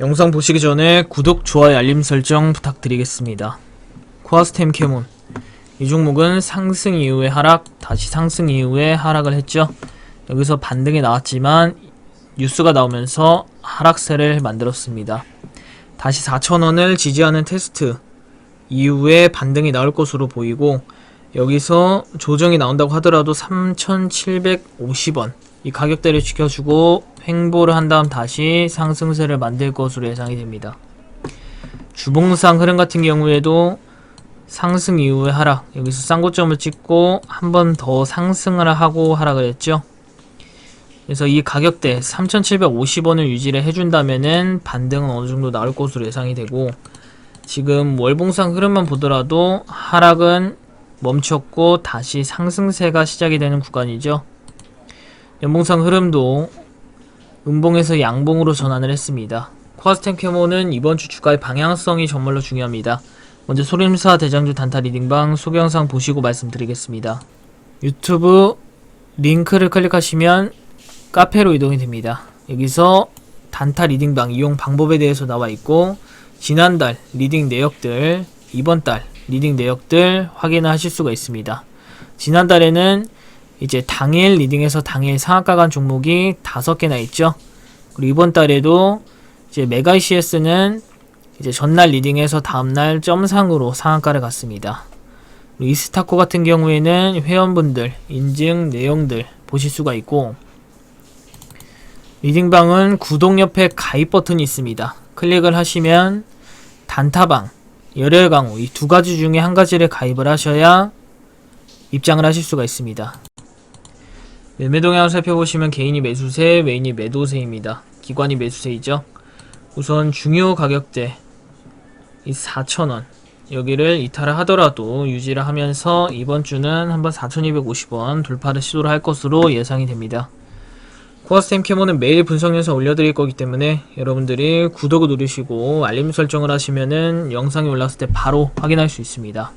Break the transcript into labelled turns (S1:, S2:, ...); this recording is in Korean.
S1: 영상 보시기 전에 구독, 좋아요, 알림 설정 부탁드리겠습니다. 코아스템 캐몬 이 종목은 상승 이후에 하락, 다시 상승 이후에 하락을 했죠. 여기서 반등이 나왔지만 뉴스가 나오면서 하락세를 만들었습니다. 다시 4,000원을 지지하는 테스트 이후에 반등이 나올 것으로 보이고 여기서 조정이 나온다고 하더라도 3,750원 이 가격대를 지켜주고 횡보를 한 다음 다시 상승세를 만들 것으로 예상이 됩니다. 주봉상 흐름 같은 경우에도 상승 이후에 하락 여기서 쌍고점을 찍고 한 번 더 상승을 하고 하락을 했죠. 그래서 이 가격대 3,750원을 유지를 해준다면은 반등은 어느 정도 나올 것으로 예상이 되고 지금 월봉상 흐름만 보더라도 하락은 멈췄고 다시 상승세가 시작이 되는 구간이죠. 연봉상 흐름도 음봉에서 양봉으로 전환을 했습니다. 코아스템 캐모는 이번 주 주가의 방향성이 정말로 중요합니다. 먼저 소림사 대장주 단타 리딩방 소개 영상 보시고 말씀드리겠습니다. 유튜브 링크를 클릭하시면 카페로 이동이 됩니다. 여기서 단타 리딩방 이용 방법에 대해서 나와 있고 지난달 리딩 내역들, 이번 달 리딩 내역들 확인을 하실 수가 있습니다. 지난달에는 이제 당일 리딩에서 당일 상한가 간 종목이 다섯 개나 있죠. 그리고 이번 달에도 이제 메가 ECS는 이제 전날 리딩에서 다음날 점상으로 상한가를 갔습니다. 이스타코 같은 경우에는 회원분들 인증 내용들 보실 수가 있고 리딩방은 구독 옆에 가입 버튼이 있습니다. 클릭을 하시면 단타방, 열혈 강호 이 두 가지 중에 한 가지를 가입을 하셔야 입장을 하실 수가 있습니다. 매매 동향을 살펴보시면 개인이 매수세, 메인이 매도세입니다. 기관이 매수세이죠. 우선 중요 가격대 이 4,000원 여기를 이탈을 하더라도 유지를 하면서 이번 주는 한번 4,250원 돌파를 시도를 할 것으로 예상이 됩니다. 코아스템 캐모는 매일 분석 영상 올려드릴 거기 때문에 여러분들이 구독을 누르시고 알림 설정을 하시면은 영상이 올라왔을 때 바로 확인할 수 있습니다.